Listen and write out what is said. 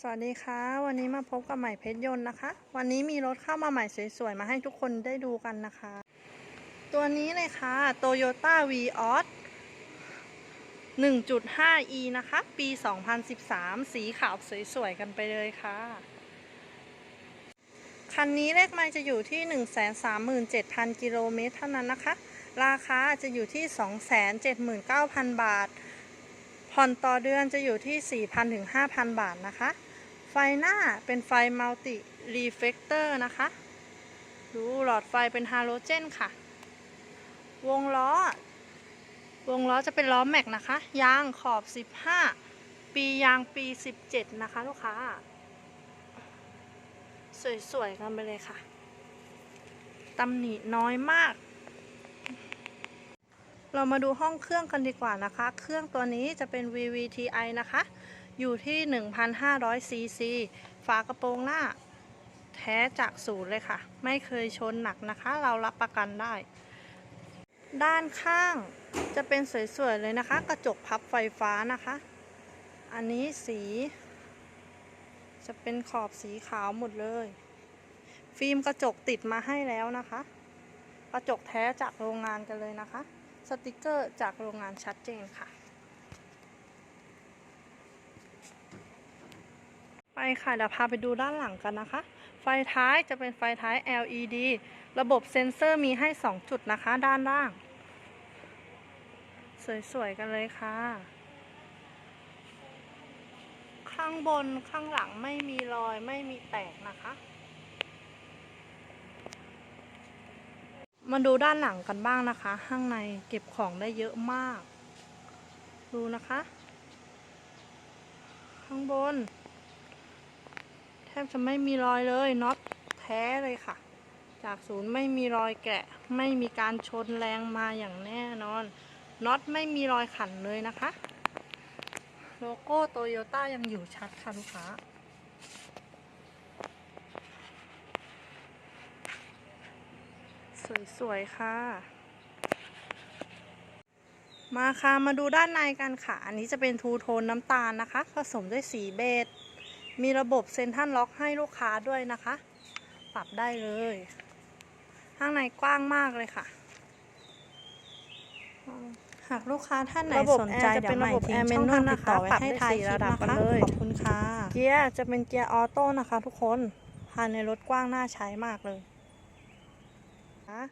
สวัสดีค่ะ วันนี้มาพบกับใหม่เพชรยนต์นะคะ วันนี้มีรถเข้ามาใหม่สวยๆ มาให้ทุกคนได้ดูกันนะคะ ตัวนี้เลยค่ะ Toyota v o s 1.5e นะคะ ปี 2013 สีขาวสวยๆ กันไปเลยค่ะ คันนี้เลขไมล์จะอยู่ที่ 137,000 กิโลเมตรเท่านั้นนะคะ ราคาจะอยู่ที่ 279,000 บาทผ่อนต่อเดือนจะอยู่ที่ 4,000 ถึง 5,000 บาทนะคะ ไฟหน้าเป็นไฟมัลติรีเฟกเตอร์นะคะ ดูหลอดไฟเป็นฮาโลเจนค่ะ วงล้อ วงล้อจะเป็นล้อแม็กนะคะ ยางขอบ 15 ปียางปี 17 นะคะลูกค้า สวยๆกันไปเลยค่ะตำหนิน้อยมาก เรามาดูห้องเครื่องกันดีกว่านะคะ เครื่องตัวนี้จะเป็น VVTi นะคะ อยู่ที่ 1,500 cc ฝากระโปรงหน้า แท้จากศูนย์เลยค่ะ ไม่เคยชนหนักนะคะ เรารับประกันได้ ด้านข้างจะเป็นสวย ๆ เลยนะคะ กระจกพับไฟฟ้านะคะ อันนี้สี จะเป็นขอบสีขาวหมดเลย ฟิล์มกระจกติดมาให้แล้วนะคะ กระจกแท้จากโรงงานกันเลยนะคะ สติกเกอร์จากโรงงานชัดเจนค่ะ ไป ค่ะเดี๋ยวพาไปดูด้านหลังกันนะคะ ไฟท้ายจะเป็นไฟท้าย LED ระบบเซ็นเซอร์มีให้ 2 จุดนะคะ ด้านล่าง สวย ๆ กันเลยค่ะ ข้างบนข้างหลังไม่มีรอยไม่มีแตกนะคะ มาดูด้านหลังกันบ้างนะคะ ข้างในเก็บของได้เยอะมาก ดูนะคะ ข้างบน ทบจะไม่มีรอยเลยน็อตแท้เลยค่ะ จากศูนย์ไม่มีรอยแกะ ไม่มีการชนแรงมาอย่างแน่นอนน็อตไม่มีรอยขันเลยนะคะ โลโก้โตโยต้ายังอยู่ชัดค่ะลูกค้าสวยๆค่ะ มาค่ะ มาดูด้านในกันค่ะ อันนี้จะเป็นทูโทนน้ำตาลนะคะ ผสมด้วยสีเบจ มีระบบเซ็นทรัลล็อกให้ลูกค้าด้วยนะคะ ปรับได้เลย ข้างในกว้างมากเลยค่ะ หากลูกค้าท่านไหนระบบสนใจแอร์จะเดี๋เป็ยวนใหม่ระบบทิ้งแอร์ช่องทาง manual ติดต่อไว้นะคะให้ปรับได้ถ่ายสี่ระระดัดับบกันกันเลเลยยขอบคุณค่ะ เกียร์จะเป็นเกียร์ออโต้นะคะ ทุกคนภายในรถกว้างน่าใช้มากเลยนะ